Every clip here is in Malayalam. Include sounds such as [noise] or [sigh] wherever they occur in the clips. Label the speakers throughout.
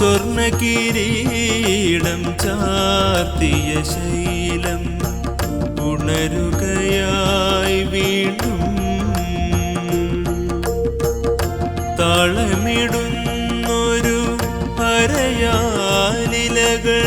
Speaker 1: സ്വർണ കിരീടം ചാർത്തിയ ശൈലം ഉണരുകയായി വീണ്ടും താളമിടുന്നൊരു അരയാലിലകൾ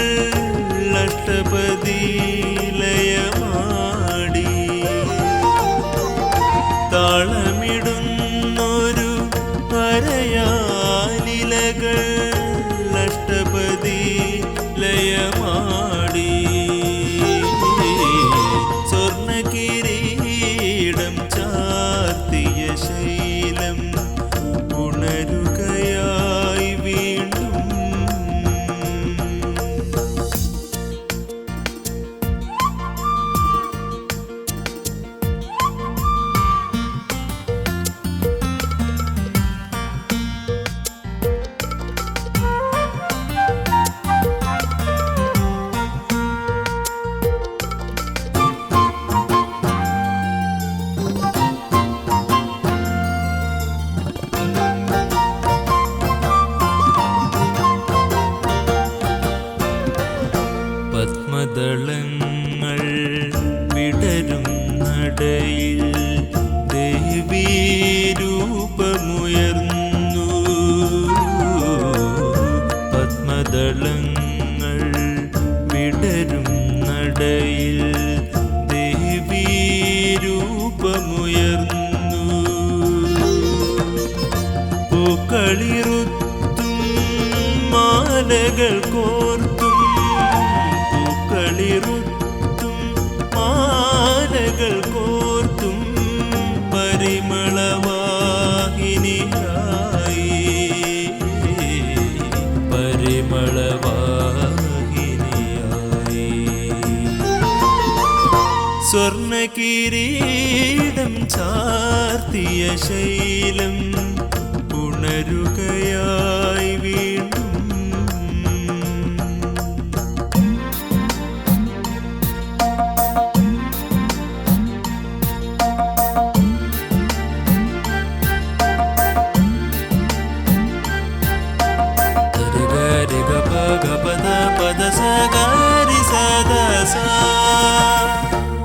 Speaker 1: പൂക്കളിറുത്തും മാലകൾ കോർത്തും പൂക്കളിറുത്തും മാലകൾ കോർത്തും പരിമളവാഹിനിയായി പരിമളവാഹിനിയായി. സ്വർണ കിരീടം ചാർത്തിയ ശൈലം ഉണരുകയായി വീണ്ടും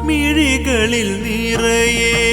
Speaker 1: മിഴികളിൽ നിറയെ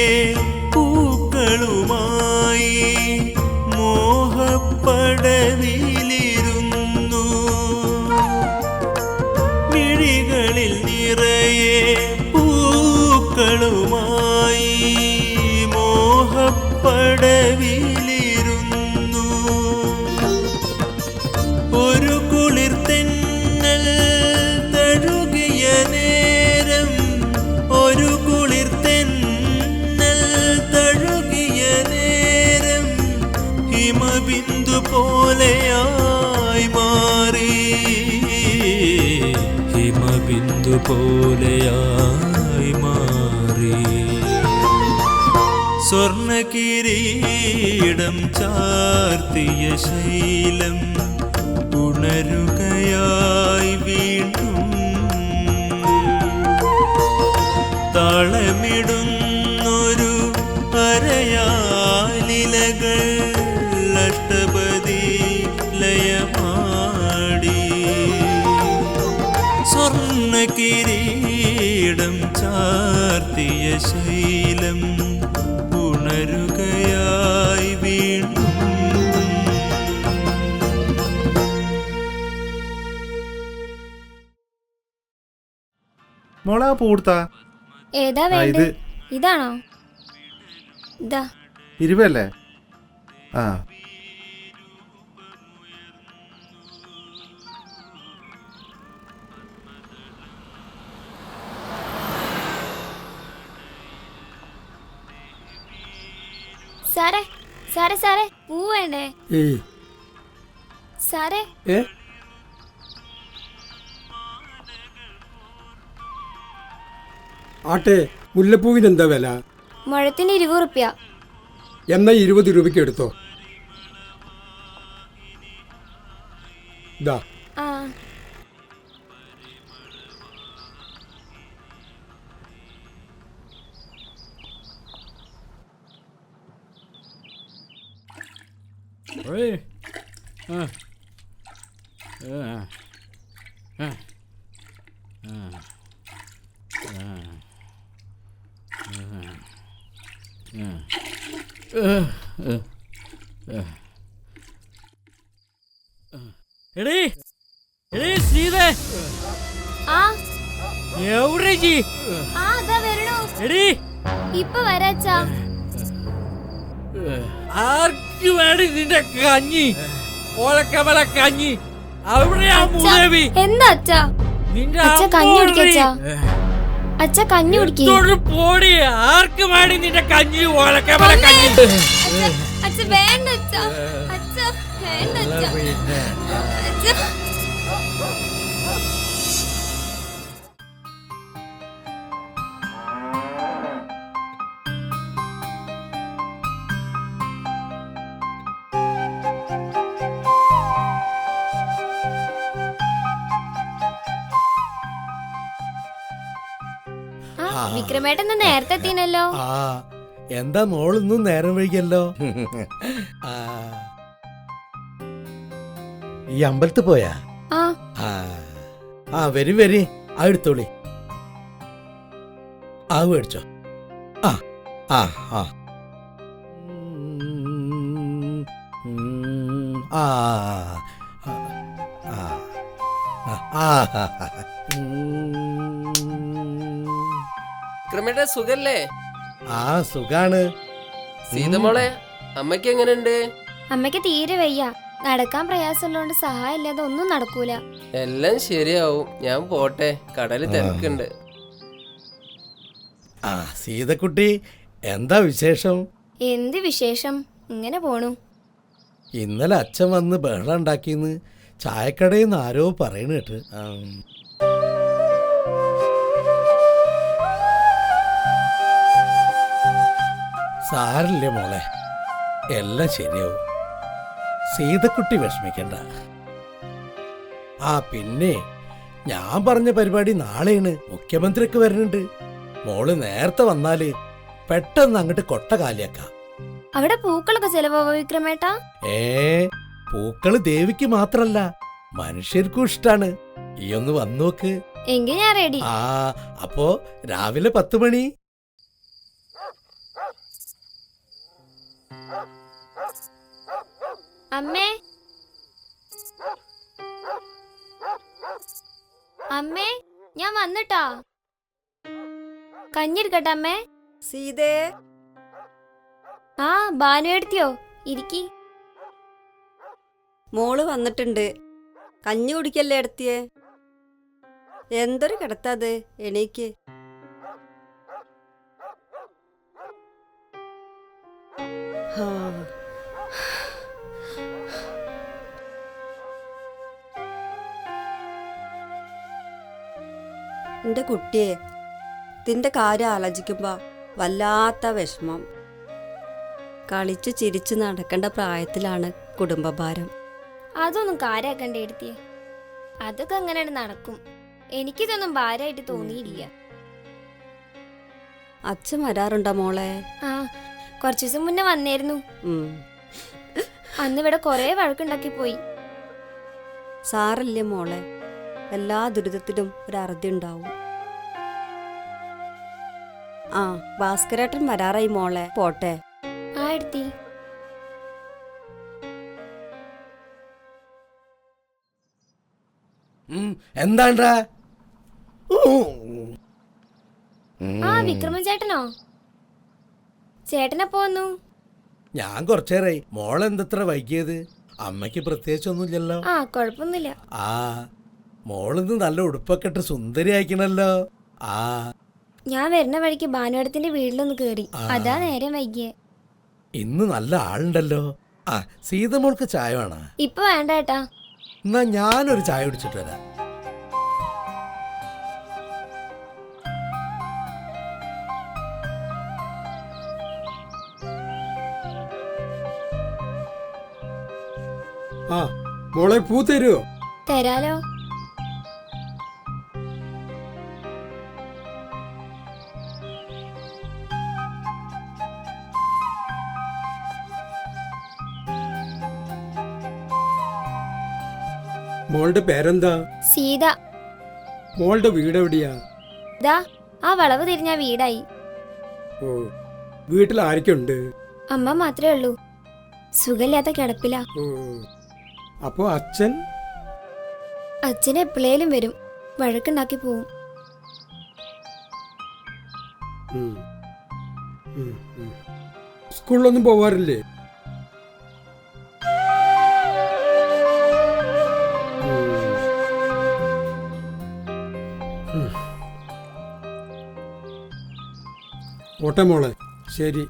Speaker 1: പോലെയായി മാറി. സ്വർണ കിരീടം ചാർത്തിയ ശൈലം ഉണരുകയായി
Speaker 2: മോളാ പൂർത്താ.
Speaker 3: ഏതാ വേണ്ടത്
Speaker 2: ഇത്.
Speaker 3: ഇതാണോ? ഇതാ.
Speaker 2: ഇരുപല്ലേ ആ.
Speaker 3: സാറേ സാറേ സാറേ പൂ വേണ്ടേ?
Speaker 4: ഏയ്.
Speaker 3: സാറേ.
Speaker 4: ഏ? ആട്ടെ മുല്ലപ്പൂവിന് എന്താ വില?
Speaker 3: മുഴത്തിന് ഇരുപത് റുപ്യ.
Speaker 4: എന്നാ ഇരുപത് രൂപയ്ക്ക് എടുത്തോ. ഇതാ
Speaker 5: എടീ എടീ
Speaker 3: ആ.
Speaker 5: എവിടെ ജി എടീ.
Speaker 3: ഇപ്പൊ വരാച്ചാ.
Speaker 5: ആർക്ക് വേണ്ടി നിന്റെ കഞ്ഞി? ഓലക്കമല കഞ്ഞി. മൂലവി
Speaker 3: എന്താ
Speaker 5: നിന്റെ
Speaker 3: കഞ്ഞി കുടിക്കച്ചാ. അച്ഛ കഞ്ഞി കുടിക്കേ.
Speaker 5: പോടി. ആർക്ക് വേണ്ടി നിന്റെ കഞ്ഞി ഓലക്കമല കഞ്ഞി.
Speaker 3: അച്ഛ വേണ്ട അച്ഛ. അച്ഛ വേണ്ട. വിക്രമേട്ടൻ നേരത്തെ എത്തിനല്ലോ
Speaker 6: ആ എന്താ മോളൊന്നും നേരം വൈകിയല്ലോ ആ. ഈ അമ്പലത്തിൽ പോയാ
Speaker 3: ആ
Speaker 6: ആ ആ വരി വരി ആ എടുത്തോളി ആ മേടിച്ചോ ആ ആ ആ ഉം, ഉം, ആ ആ, ആ, ആ, ആ, ഉം.
Speaker 7: വിക്രമേട്ട സുഖല്ലേ?
Speaker 6: ആ സുഖാണ്.
Speaker 7: സീതമോളെ അമ്മയ്ക്ക് എങ്ങനെയുണ്ട്?
Speaker 3: അമ്മയ്ക്ക് തീരെ വയ്യ. നടക്കാൻ പ്രയാസമുള്ളതുകൊണ്ട് സഹായമില്ലാതെ ഒന്നും നടക്കൂല.
Speaker 7: എല്ലാം ശരിയാവും. ഞാൻ പോട്ടെ. കടൽ തിരക്കുണ്ട്.
Speaker 6: ആ സീതക്കുട്ടി എന്താ വിശേഷം?
Speaker 3: എന്ത് വിശേഷം? ഇങ്ങനെ പോണു.
Speaker 6: ഇന്നലെ അച്ഛൻ വന്ന് ബഹളം ഉണ്ടാക്കിന്ന്. ചായക്കടയിൽ നിന്ന് ആരോ പറയണ കേട്ട്. സാരില്ലേ മോളെ? എല്ലാം ശരിയാവും. സീതക്കുട്ടി വിഷമിക്കണ്ട. ആ പിന്നെ ഞാൻ പറഞ്ഞ പരിപാടി നാളെയാണ്. മുഖ്യമന്ത്രിക്ക് വരുന്നുണ്ട്. മോൾ നേരത്തെ വന്നാൽ പെട്ടെന്ന് അങ്ങോട്ട് കൊട്ട കാലിയാക്കാം.
Speaker 3: അവിടെ പൂക്കളൊക്കെ ചെലവാവോ വിക്രമേട്ടാ?
Speaker 6: ഏ പൂക്കൾ ദേവിക്ക് മാത്രല്ല മനുഷ്യർക്കും ഇഷ്ടാണ്. ഈ ഒന്ന് വന്നോക്ക്.
Speaker 3: എങ്കിൽ ഞാൻ റെഡി
Speaker 6: ആ അപ്പോ രാവിലെ പത്ത് മണി
Speaker 3: അമ്മേ. അമ്മേ ഞാൻ വന്നിട്ടാ. കഞ്ഞിരിക്കട്ടെ അമ്മേ.
Speaker 8: സീതേ.
Speaker 3: ആ ബാനു എടുത്തിയോ? ഇരിക്കി.
Speaker 8: മോൾ വന്നിട്ടുണ്ട്. കഞ്ഞി കുടിക്കല്ലേ എടുത്തിയേ? എന്തൊരു കിടത്താതെ എണീക്ക്. എന്റെ കുട്ടിയെ. നിന്റെ കാര്യം ആലോചിക്കുമ്പോ വല്ലാത്ത വിഷമം. കളിച്ചു ചിരിച്ചു നടക്കേണ്ട പ്രായത്തിലാണ് കുടുംബഭാരം.
Speaker 3: അതൊന്നും കാര്യാക്കണ്ട എടുത്തിയെ. അതൊക്കെ അങ്ങനെ നടക്കും. എനിക്കിതൊന്നും ഭാരമായിട്ട് തോന്നിയില്ല.
Speaker 8: അച്ഛൻ വരാറുണ്ടോ മോളെ?
Speaker 3: ആ കുറച്ചു ദിവസം മുന്നേ വന്നേരുന്നു.
Speaker 8: ഉം.
Speaker 3: അന്ന് ഇവിടെ കൊറേ വഴക്കുണ്ടാക്കി പോയി
Speaker 8: സാറല്ലേ മോളെ? എല്ലാ ദുരിതത്തിലും ഒരു അറുതി ഉണ്ടാവും. ആ ഭാസ്കരേട്ടൻ വരാറായി മോളെ. പോട്ടെ.
Speaker 6: എന്താണ്ടാ?
Speaker 3: ആ വിക്രമൻ ചേട്ടനോ? ചേട്ടനെ പോന്നു
Speaker 6: ഞാൻ കുറച്ചേരായി. മോളെന്തത്ര വൈകിയത്? അമ്മയ്ക്ക് പ്രത്യേകിച്ചൊന്നുമില്ലല്ലോ.
Speaker 3: ആ കുഴപ്പമൊന്നുമില്ല.
Speaker 6: ആ. മോളിന്ന് നല്ല ഉടുപ്പൊക്കെ ഇട്ട് സുന്ദരി അയക്കണല്ലോ. ആ.
Speaker 3: ഞാൻ വരുന്ന വഴിക്ക് ഭാനുവടത്തിന്റെ വീട്ടിലൊന്ന് കേറി. അതാ നേരം വൈകിയേ.
Speaker 6: ഇന്ന് നല്ല ആളുണ്ടല്ലോ. ആ സീതമോൾക്ക് ചായ വേണോ?
Speaker 3: ഇപ്പൊ വേണ്ട ഏട്ടാ.
Speaker 6: എന്നാ ഞാനൊരു ചായ കുടിച്ചിട്ട് വരാം.
Speaker 9: ആ മോളെ പൂ തരുമോ
Speaker 3: തരാലോ.
Speaker 9: മോളുടെ പേരെന്താ?
Speaker 3: സീത.
Speaker 9: മോളുടെ വീട് എവിടെയാ?
Speaker 3: ഇതാ ആ വളവ് തിരിഞ്ഞ വീടായി.
Speaker 9: ഓ വീട്ടിൽ ആരൊക്കെയുണ്ട്?
Speaker 3: അമ്മ മാത്രമേ ഉള്ളൂ. സുഖമില്ലാത്ത കിടപ്പില.
Speaker 9: ഓ അപ്പോ അച്ഛൻ?
Speaker 3: അച്ഛൻ എപ്പോഴേലും വരും. വഴക്കുണ്ടാക്കി പോവും.
Speaker 9: ഉം. ഉം, ഉം. സ്കൂളിലൊന്നും പോവാറില്ലേ? പോട്ടെ മോളെ. ശരി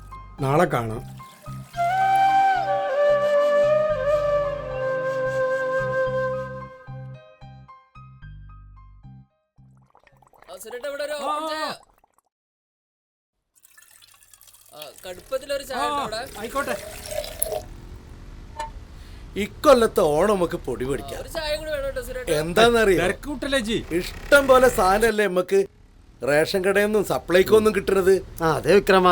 Speaker 9: നാളെ കാണാം.
Speaker 7: കടുപ്പത്തിലൊരു ചായ?
Speaker 9: ആയിക്കോട്ടെ.
Speaker 6: ഇക്കൊല്ലത്തെ ഓണം നമുക്ക് പൊടി പിടിക്കാം. എന്താന്നറിയോ? ഇഷ്ടം പോലെ സാധനല്ലേ നമുക്ക് റേഷൻ കടയൊന്നും നിന്നും സപ്ലൈക്കോ ഒന്നും കിട്ടുന്നത്
Speaker 10: ആ അതെ വിക്രമ.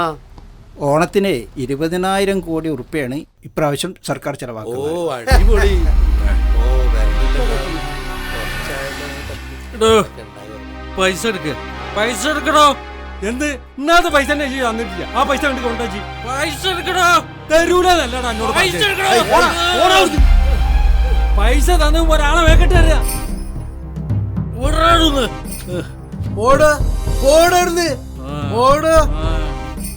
Speaker 10: ഓണത്തിന് ഇരുപതിനായിരം കോടി ഉറുപ്പയാണ് ഇപ്രാവശ്യം സർക്കാർ
Speaker 6: ഓ
Speaker 10: ചെലവാക്കുന്നത്
Speaker 6: അടിപൊളി. [laughs] ഓ.
Speaker 5: എടോ, പൈസ എടുക്ക്. പൈസ എടുക്കണോ?
Speaker 9: എന്ത്? ഇന്നാത്തെ പൈസ തന്നെ തന്നിട്ടില്ല. ആ പൈസ വേണ്ടി കൊണ്ടാച്ചി
Speaker 5: പൈസ എടുക്കണോ?
Speaker 9: തരൂലെന്നല്ലടാ എന്നോട്
Speaker 5: പൈസ
Speaker 9: പറഞ്ഞത്.
Speaker 5: എടുക്കണോ?
Speaker 9: ഏയ്, അവിടുന്ന്. പൈസ തന്നു ഒരാളെ വേക്കട്ടെ അറിയാം
Speaker 5: വിടറാടുന്ന്.
Speaker 6: ഓട് ഓടരുത്. ഓട്.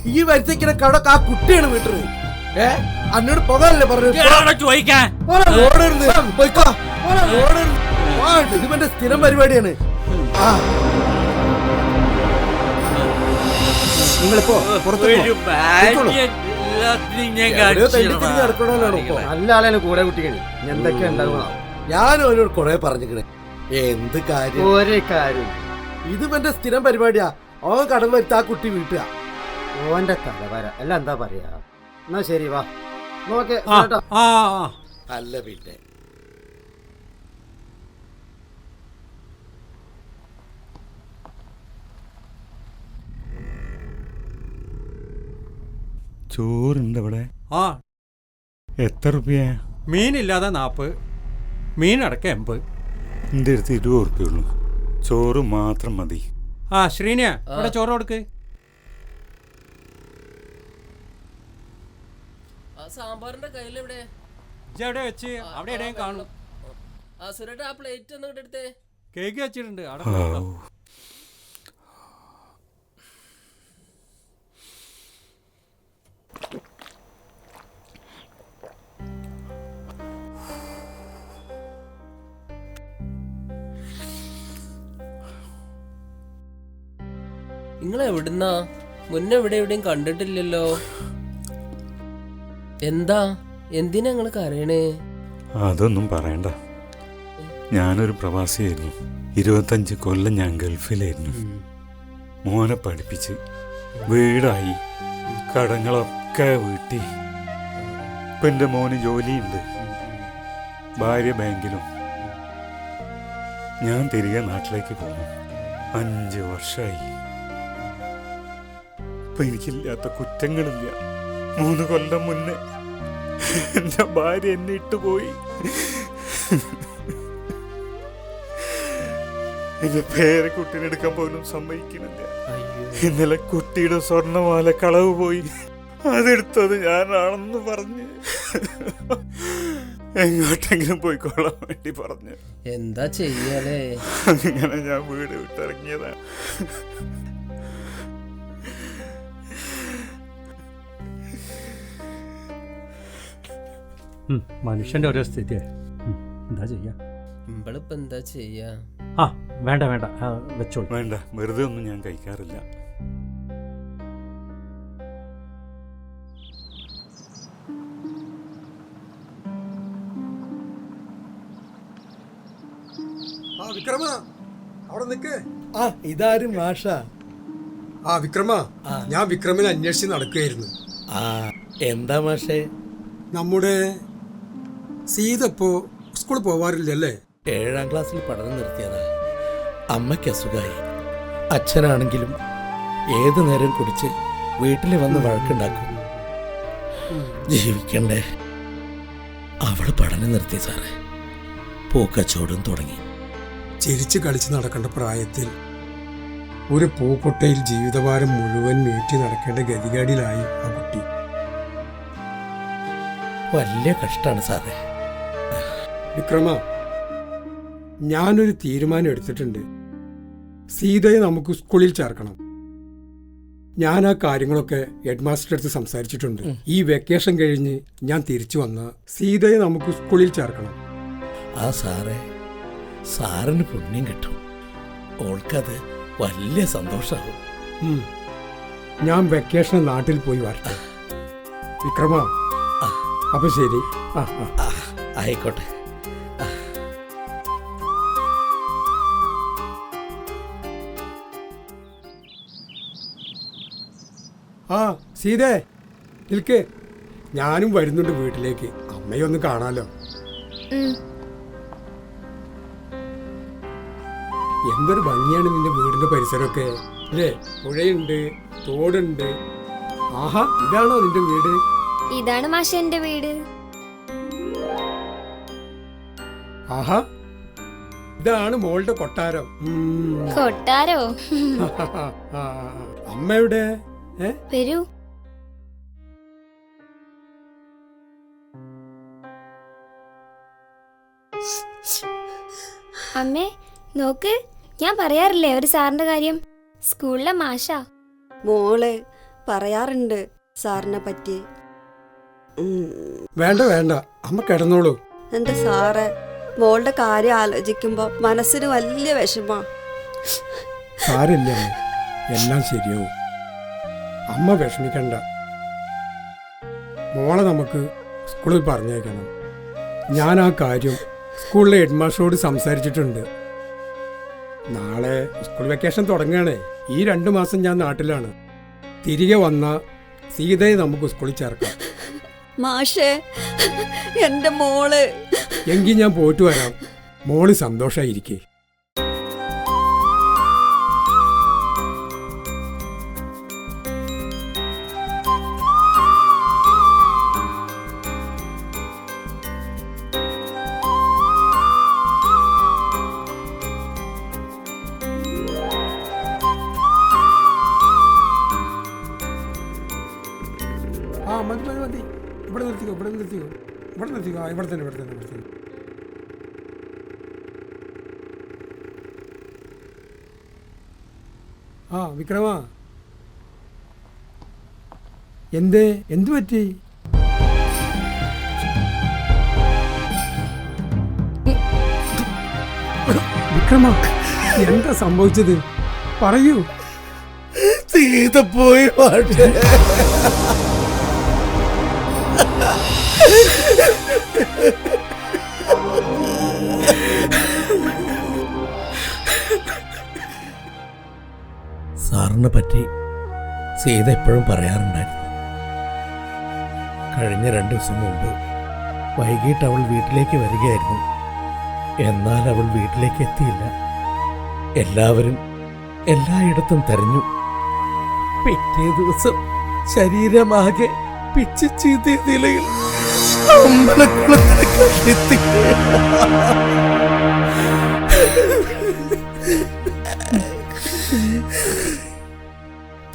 Speaker 6: ഈ വരുത്തിക്കുന്ന കടക്ക് ആ കുട്ടിയാണ് വീട്ടത് ഏ? അന്നോട് പോകാനല്ലേ
Speaker 5: പറഞ്ഞു
Speaker 6: ഓടരുത്. പോയിക്കോ. ഓടരുത്. ആ, ഇത് ഇവന്റെ സ്ഥിരം പരിപാടിയാണ്. ആ.
Speaker 10: നിങ്ങളിപ്പോ. നല്ല ആളാണ് കൂടെ കുട്ടികളി. എന്തൊക്കെ ഉണ്ടാകുക
Speaker 6: ഞാൻ അവനോട് കൊറേ പറഞ്ഞിക്കണേ എന്ത് കാര്യം?
Speaker 10: ഒരേ കാര്യം.
Speaker 6: ഇത് എന്റെ സ്ഥിരം പരിപാടിയാ. ഓൻ കടന്നു വരുത്ത ആ കുട്ടി വീട്ടുക.
Speaker 10: ഓന്റെ തല തലവര. അല്ല എന്താ പറയാ? എന്നാ ശരി വാ. നോക്കേ.
Speaker 6: അല്ല പിന്നെ.
Speaker 11: ചോറുണ്ട് ഇവിടെ.
Speaker 9: ആ.
Speaker 11: എത്ര റുപ്യ?
Speaker 9: മീനില്ലാതെ നാപ്പ്. മീൻ അടക്കം എൺപത്.
Speaker 11: എന്റെ അടുത്ത് ഇരുപത് ഉറുപ്പ്യുള്ളൂ ചോറ് മാത്രം മതി.
Speaker 9: ആ ശ്രീനിയ ഇവിടെ ചോറ് കൊടുക്ക്.
Speaker 7: ആ സാമ്പാറിന്റെ കയ്യിലെവിടെ
Speaker 9: എവിടെ? വെച്ച് അവിടെ എവിടെയും കാണും.
Speaker 7: ആ സുരേട്ടാ ആ പ്ലേറ്റ് ഒന്ന് എടുത്തേ
Speaker 9: കേക്ക് വെച്ചിട്ടുണ്ട് അവിടെ
Speaker 7: നിങ്ങൾ എവിടുന്നാ മുന്നേ എവിടെ എവിടെയും കണ്ടിട്ടില്ലല്ലോ. എന്താ? എന്തിനാ നിങ്ങൾ കരയണേ?
Speaker 11: അതൊന്നും പറയണ്ട. ഞാനൊരു പ്രവാസിയായിരുന്നു. ഇരുപത്തഞ്ച് കൊല്ലം ഞാൻ ഗൾഫിലായിരുന്നു. മോനെ പഠിപ്പിച്ച് വീടായി. കടങ്ങളൊക്കെ വീട്ടി. ഇപ്പൊ എന്റെ മോന് ജോലിയുണ്ട്. ഭാര്യ ബാങ്കിലും. ഞാൻ തിരികെ നാട്ടിലേക്ക് പോകുന്നു അഞ്ച് വർഷമായി ഇപ്പൊ എനിക്കില്ലാത്ത കുറ്റങ്ങളില്ല. മൂന്ന് കൊല്ലം മുന്നേ എന്റെ ഭാര്യ എന്നെ ഇട്ടുപോയി. എന്റെ പേരെ കുട്ടീനെടുക്കാൻ പോലും സമ്മതിക്കുന്നില്ല. ഇന്നലെ കുട്ടിയുടെ സ്വർണമാല കളവ് പോയി. അതെടുത്തത് ഞാനാണെന്ന് പറഞ്ഞ്. എങ്ങോട്ടെങ്കിലും പോയിക്കൊള്ളാൻ വേണ്ടി പറഞ്ഞു.
Speaker 7: എന്താ ചെയ്യാലേ?
Speaker 11: അങ്ങനെ ഞാൻ വീട് വിട്ടിറങ്ങിയതാണ്
Speaker 9: മനുഷ്യന്റെ ഓരോ സ്ഥിതി എന്താ ചെയ്യാ?
Speaker 7: ഇമ്പളിപ്പോ എന്താ ചെയ്യാ?
Speaker 9: ആ വേണ്ട വേണ്ട. ആ, വെച്ചോളൂ.
Speaker 11: വേണ്ട വെറുതെ ഒന്നും ഞാൻ കഴിക്കാറില്ല.
Speaker 9: ആ വിക്രമ അവിടെ നിക്ക്.
Speaker 6: ആ ഇതാരും മാഷ.
Speaker 9: ആ വിക്രമ ഞാൻ വിക്രമിനെ അന്വേഷിച്ച് നടക്കുകയായിരുന്നു.
Speaker 6: ആ എന്താ മാഷേ?
Speaker 9: നമ്മുടെ സീത ഇപ്പോ സ്കൂളിൽ പോവാറില്ലല്ലേ?
Speaker 6: ഏഴാം ക്ലാസ്സിൽ പഠനം നിർത്തിയതാ. അമ്മയ്ക്ക് അസുഖമായി അച്ഛനാണെങ്കിലും ഏതു നേരം കുടിച്ച് വീട്ടിൽ വന്ന് വഴക്കുണ്ടാക്കും. ജീവിക്കണ്ടേ? അവൾ പഠനം നിർത്തി സാറേ. പൂക്കച്ചവടം തുടങ്ങി.
Speaker 4: ചിരിച്ച് കളിച്ച് നടക്കേണ്ട പ്രായത്തിൽ ഒരു പൂക്കൊട്ടയിൽ ജീവിതഭാരം മുഴുവൻ മീറ്റി നടക്കേണ്ട ഗതികേടിലായി ആ കുട്ടി.
Speaker 6: വലിയ കഷ്ടാണ് സാറേ.
Speaker 4: വിക്രമ ഞാനൊരു തീരുമാനം എടുത്തിട്ടുണ്ട്. സീതയെ നമുക്ക് സ്കൂളിൽ ചേർക്കണം. ഞാൻ ആ കാര്യങ്ങളൊക്കെ ഹെഡ് മാസ്റ്റർ അടുത്ത് സംസാരിച്ചിട്ടുണ്ട്. ഈ വെക്കേഷൻ കഴിഞ്ഞ് ഞാൻ തിരിച്ചു വന്ന സീതയെ നമുക്ക് സ്കൂളിൽ ചേർക്കണം.
Speaker 6: ആ സാറേ സാറിന് പുണ്യം കിട്ടും. ഓൾക്കത് വലിയ
Speaker 4: സന്തോഷമാകും ഞാൻ വെക്കേഷൻ നാട്ടിൽ പോയി വരട്ടെ. വിക്രമ. അപ്പൊ ശരി.
Speaker 6: ആയിക്കോട്ടെ.
Speaker 4: ആ സീതേ നിൽക്ക്. ഞാനും വരുന്നുണ്ട് വീട്ടിലേക്ക്. അമ്മയൊന്ന് കാണാലോ. എന്തൊരു ഭംഗിയാണ് നിന്റെ വീടിന്റെ പരിസരമൊക്കെ. അല്ലേ? പുഴയുണ്ട് തോടുണ്ട്. ആഹാ ഇതാണോ നിന്റെ വീട്?
Speaker 3: ഇതാണ് മാഷ എന്റെ വീട്.
Speaker 4: ആഹാ ഇതാണ് മോളുടെ കൊട്ടാരം.
Speaker 3: കൊട്ടാരോ? [laughs]
Speaker 4: അമ്മയുടെ
Speaker 3: വരൂ. അമ്മേ നോക്ക് ഞാൻ പറയാറില്ലേ ഒരു സാറിന്റെ കാര്യം? സ്കൂളിലെ മാഷ.
Speaker 8: മോൾ പറയാറുണ്ട് സാറിനെ പറ്റി.
Speaker 4: വേണ്ട വേണ്ട. അമ്മ കിടന്നോളൂ.
Speaker 8: എന്റെ സാറ്? മോളുടെ കാര്യം ആലോചിക്കുമ്പോ മനസ്സിന് വലിയ വിഷമാ.
Speaker 4: സാരില്ല എല്ലാം ശരിയാവും. അമ്മ വിഷമിക്കണ്ട. മോളെ നമുക്ക് സ്കൂളിൽ പറഞ്ഞേക്കണം ഞാൻ ആ കാര്യം സ്കൂളിലെ ഹെഡ്മാസ്റ്ററോട് സംസാരിച്ചിട്ടുണ്ട്. നാളെ സ്കൂൾ വെക്കേഷൻ തുടങ്ങുകയാണേ. ഈ രണ്ടു മാസം ഞാൻ നാട്ടിലാണ്. തിരികെ വന്ന സീതയെ നമുക്ക് സ്കൂളിൽ ചേർക്കാം.
Speaker 8: മാഷേ എന്റെ മോൾ.
Speaker 4: എങ്കിൽ ഞാൻ പോയിട്ട് വരാം. മോൾ സന്തോഷമായിരിക്കേ എന്തേ എന്തു പറ്റി? എന്താ സംഭവിച്ചത്? പറയൂ.
Speaker 6: സീത പോയി മാഷേ. സാറിനെ പറ്റി സീത എപ്പോഴും പറയാറുണ്ടായിരുന്നു. കഴിഞ്ഞ രണ്ട് ദിവസം മുമ്പ് വൈകിട്ട് അവൾ വീട്ടിലേക്ക് വരികയായിരുന്നു. എന്നാൽ അവൾ വീട്ടിലേക്ക് എത്തിയില്ല. എല്ലാവരും എല്ലായിടത്തും തെരഞ്ഞു. പിറ്റേ ദിവസം ശരീരമാകെ പിച്ചു ചീത്തിയ നിലയിൽ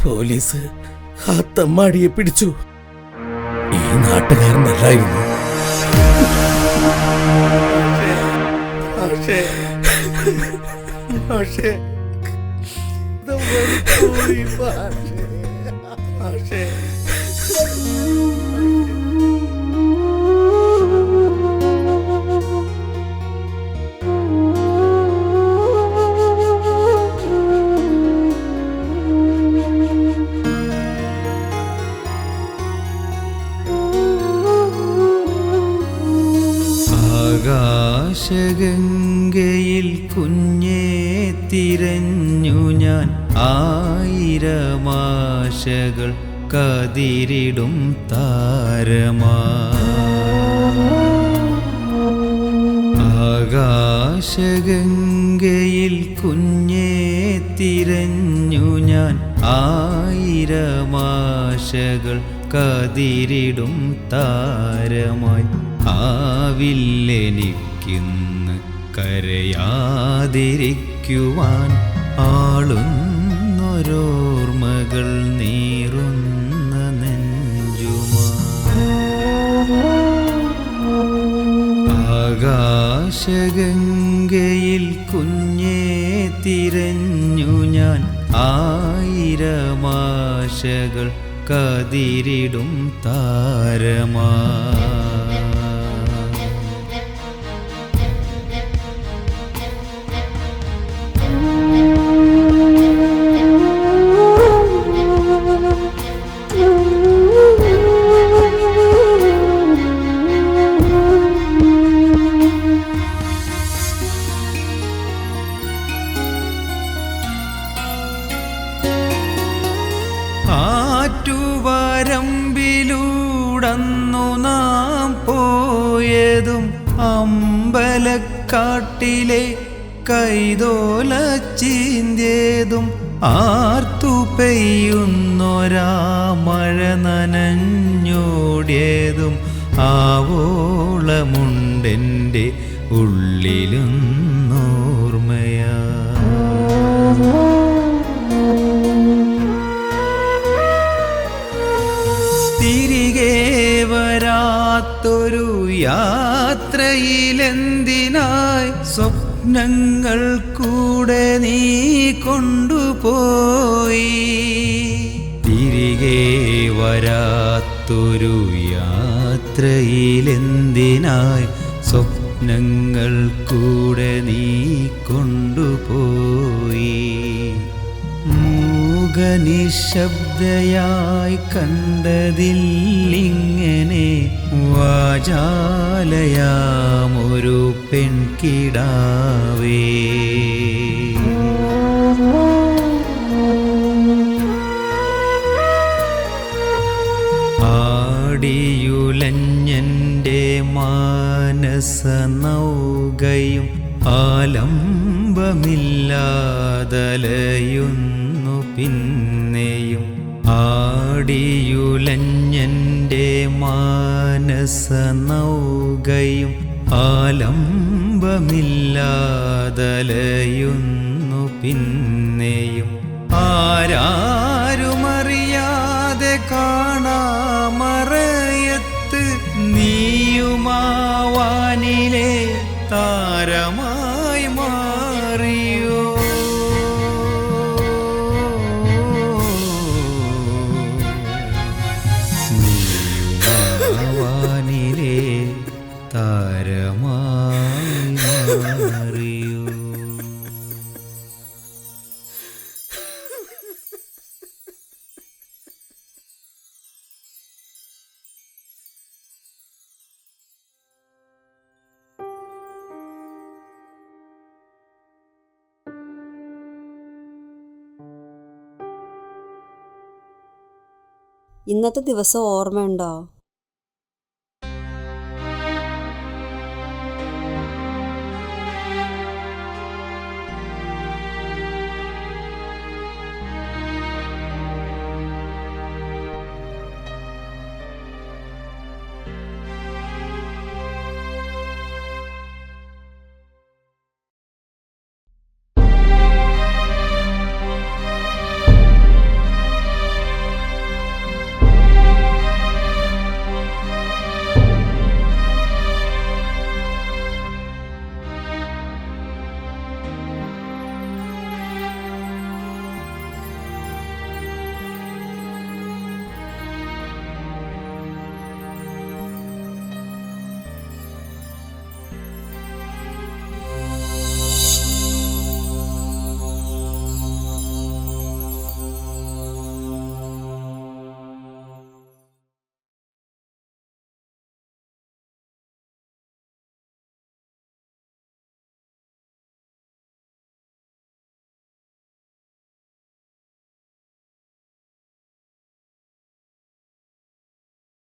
Speaker 6: പോലീസ് ആ തമ്മാടിയെ പിടിച്ചു. ഈ നാട്ടുകാരനല്ലായിരുന്നു. പക്ഷേ പക്ഷേ പക്ഷേ
Speaker 1: ആകാശഗംഗയിൽ കുഞ്ഞേ തിരഞ്ഞു ഞാൻ ആയിരമാശകൾ കതിരിടും താരമാ. ആകാശഗംഗയിൽ കുഞ്ഞേ തിരഞ്ഞു ഞാൻ ആയിരമാശകൾ കതിരിടും താരമായി. ആവില്ലെനിക്കിന്ന് കരയാതിരിക്കുവാൻ ആളുന്നൊരോർമ്മകൾ നീറുന്ന നെഞ്ചുമാ. ആകാശഗംഗയിൽ കുഞ്ഞേ തിരഞ്ഞു ഞാൻ ആയിരമാശകൾ കതിരിടും താരമാ. അമ്പലക്കാട്ടിലെ കൈതോല ചീന്തിയതും ആർത്തു പെയ്യുന്നൊരാ മഴ നനഞ്ഞോടിയതും ആവോളമുണ്ടെന്റെ ഉള്ളിലും നോർമയാ തിരികെ വരാത്തൊരു യാത്രയിലെന്തിനായി സ്വപ്നങ്ങൾ കൂടെ നീ കൊണ്ടുപോയി? തിരികെ വരാത്തൊരു യാത്രയിലെന്തിനായി സ്വപ്നങ്ങൾ കൂടെ നീ കൊണ്ടുപോയി? മൂകനിശബ്ദയായി കണ്ടതില്ലിങ്ങനെ വാചാലയാമൊരു പെൺകിടാവേ. ആടിയുലഞ്ഞന്റെ മാനസ നൗകയും മാനസ നൗകയും ആലംബമില്ലാതലയുന്നു പിന്നെയും ആരാരുമറിയാതെ
Speaker 8: ഇന്നത്തെ ദിവസം ഓർമ്മയുണ്ടോ?